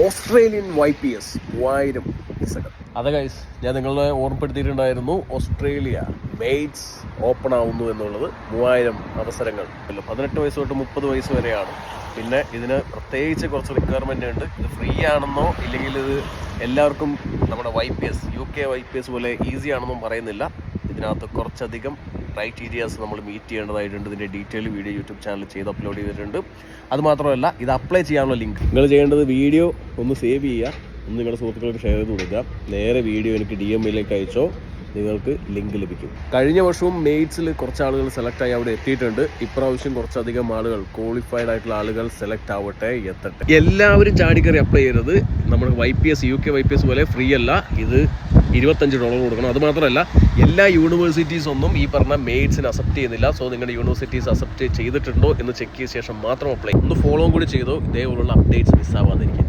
Australian Y P S മൂവായിരം അതെ guys ഞാൻ നിങ്ങളെ ഓർമ്മപ്പെടുത്തിയിട്ടുണ്ടായിരുന്നു ഓസ്ട്രേലിയ മെയ്റ്റ്സ് ഓപ്പൺ ആവുന്നു എന്നുള്ളത് മൂവായിരം അവസരങ്ങൾ. പതിനെട്ട് വയസ്സ് തൊട്ട് മുപ്പത് വയസ്സ് വരെയാണ്. പിന്നെ ഇതിന് പ്രത്യേകിച്ച് കുറച്ച് റിക്വയർമെന്റ് ഉണ്ട്. ഇത് ഫ്രീ ആണെന്നോ ഇല്ലെങ്കിൽ ഇത് എല്ലാവർക്കും നമ്മുടെ Y P S U K Y P S പോലെ ഈസി ആണെന്നും പറയുന്നില്ല. ഇതിനകത്ത് കുറച്ചധികം ക്രൈറ്റീരിയാസ് നമ്മൾ മീറ്റ് ചെയ്യേണ്ടതായിട്ടുണ്ട്. ഇതിന്റെ ഡീറ്റെയിൽ വീഡിയോ യൂട്യൂബ് ചാനൽ ചെയ്ത് അപ്ലോഡ് ചെയ്തിട്ടുണ്ട്. അതുമാത്രമല്ല ഇത് അപ്ലൈ ചെയ്യാനുള്ള ലിങ്ക് നിങ്ങൾ ചെയ്യേണ്ടത് വീഡിയോ ഒന്ന് സേവ് ചെയ്യുക. ഒന്ന് നിങ്ങളുടെ സുഹൃത്തുക്കൾക്ക് ഷെയർ ചെയ്ത് കൊടുക്കുക. നേരെ വീഡിയോ എനിക്ക് ഡി എം എയിലേക്ക് അയച്ചോ. നിങ്ങൾക്ക് ലിങ്ക് ലഭിക്കും. കഴിഞ്ഞ വർഷവും മെയ്റ്റ്സിൽ കുറച്ച് ആളുകൾ സെലക്ട് ആയി അവിടെ എത്തിയിട്ടുണ്ട്. ഇപ്രാവശ്യം കുറച്ചധികം ആളുകൾ ക്വാളിഫൈഡ് ആയിട്ടുള്ള ആളുകൾ സെലക്ട് ആവട്ടെ എത്തട്ടെ. എല്ലാവരും ചാടിക്കറി അപ്ലൈ ചെയ്യരുത്. നമ്മുടെ Y P S U K Y P S പോലെ ഫ്രീ അല്ല. ഇത് ഇരുപത്തഞ്ച് ഡോളർ കൊടുക്കണം. അതുമാത്രമല്ല എല്ലാ യൂണിവേഴ്സിറ്റീസ് ഒന്നും ഈ പറഞ്ഞ മെയ്ഡ്സിന് അക്സെപ്റ്റ് ചെയ്യുന്നില്ല. സോ നിങ്ങളുടെ യൂണിവേഴ്സിറ്റീസ് അക്സെപ്റ്റ് ചെയ്തിട്ടുണ്ടോ എന്ന് ചെക്ക് ചെയ്ത ശേഷം മാത്രം അപ്ലൈ ഒന്ന് ഫോളോ കൂടി ചെയ്തോ. ഇതേപോലുള്ള അപ്ഡേറ്റ്സ് മിസ്സാവാതിരിക്കും